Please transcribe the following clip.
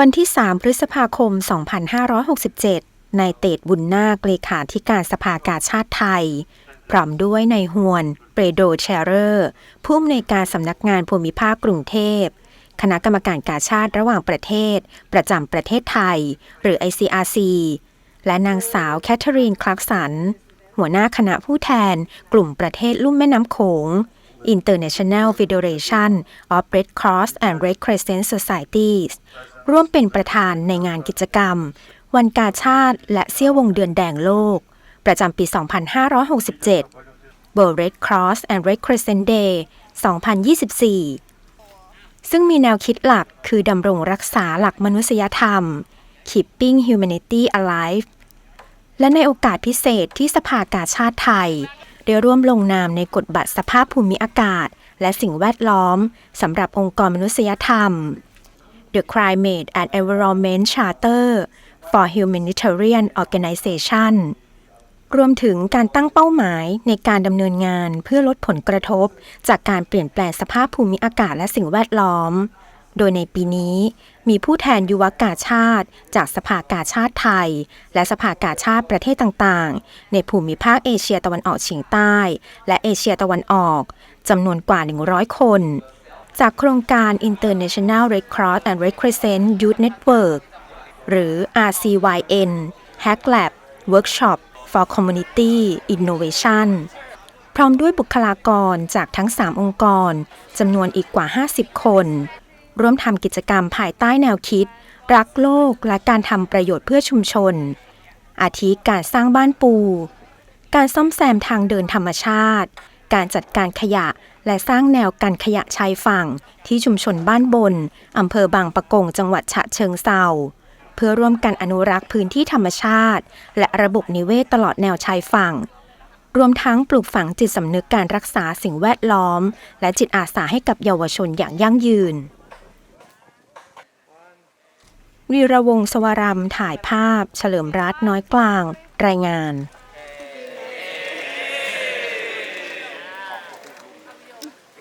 วันที่ 3 พฤษภาคม 2567 นายเตดบุญนาคเลขาธิการสภากาชาติไทย พร้อมด้วยนายฮวน เปโดแชเรอร์ ผู้อำนวยการสำนักงานภูมิภาคกรุงเทพ คณะกรรมการกาชาติระหว่างประเทศ ประจำประเทศไทย หรือ ICRC และนางสาวแคทเธอรีน คลักสัน หัวหน้าคณะผู้แทน กลุ่มประเทศลุ่มแม่น้ำโขง International Federation of Red Cross and Red Crescent Societies ร่วมเป็นประธานในงานกิจกรรม วันกาชาติและเสี้ยววงเดือนแดงโลก ประจำปี 2567 World Red Cross and Red Crescent Day 2024 ซึ่งมีแนวคิดหลักคือดำรงรักษาหลักมนุษยธรรม Keeping Humanity Alive และในโอกาสพิเศษที่สภากาชาติไทย ได้ร่วมลงนามในกฎบัตรสภาพภูมิอากาศ และสิ่งแวดล้อมสำหรับองค์กรมนุษยธรรม The Climate and Environment Charter for Humanitarian Organization รวมถึงการตั้งเป้าหมายในการดำเนินงานเพื่อลดผลกระทบ จากการเปลี่ยนแปลงสภาพภูมิอากาศและสิ่งแวดล้อม โดยในปีนี้มีผู้แทนยุวกาชาติ จากสภากาชาติไทย และสภากาชาติประเทศต่างๆ ในภูมิภาคเอเชียตะวันออกเฉียงใต้ และเอเชียตะวันออกจำนวนกว่า 100 คน จากโครงการ International Red Cross and Red Crescent Youth Network หรือ RCYN Hack Lab Workshop for Community Innovation พร้อมด้วยบุคลากรจากทั้ง 3 องค์กรจำนวนอีกกว่า 50 คน ร่วมทำกิจกรรมภายใต้แนวคิด รักโลกและการทำประโยชน์เพื่อชุมชน อาทิการสร้างบ้านปู การซ่อมแซมทางเดินธรรมชาติ การจัดการขยะและสร้างแนวกันขยะชายฝั่งที่ชุมชนบ้านบนอำเภอบางปะกงจังหวัดฉะเชิงเซาเพื่อร่วมกันอนุรักษ์พื้นที่ธรรมชาติ และระบบนิเวศตลอดแนวชายฝั่ง รวมทั้งปลูกฝังจิตสำนึกการรักษาสิ่งแวดล้อม และจิตอาสาให้กับเยาวชนอย่างยั่งยืน วีระวงศ์สวรำถ่ายภาพ เฉลิมรัตน์น้อยกลาง รายงาน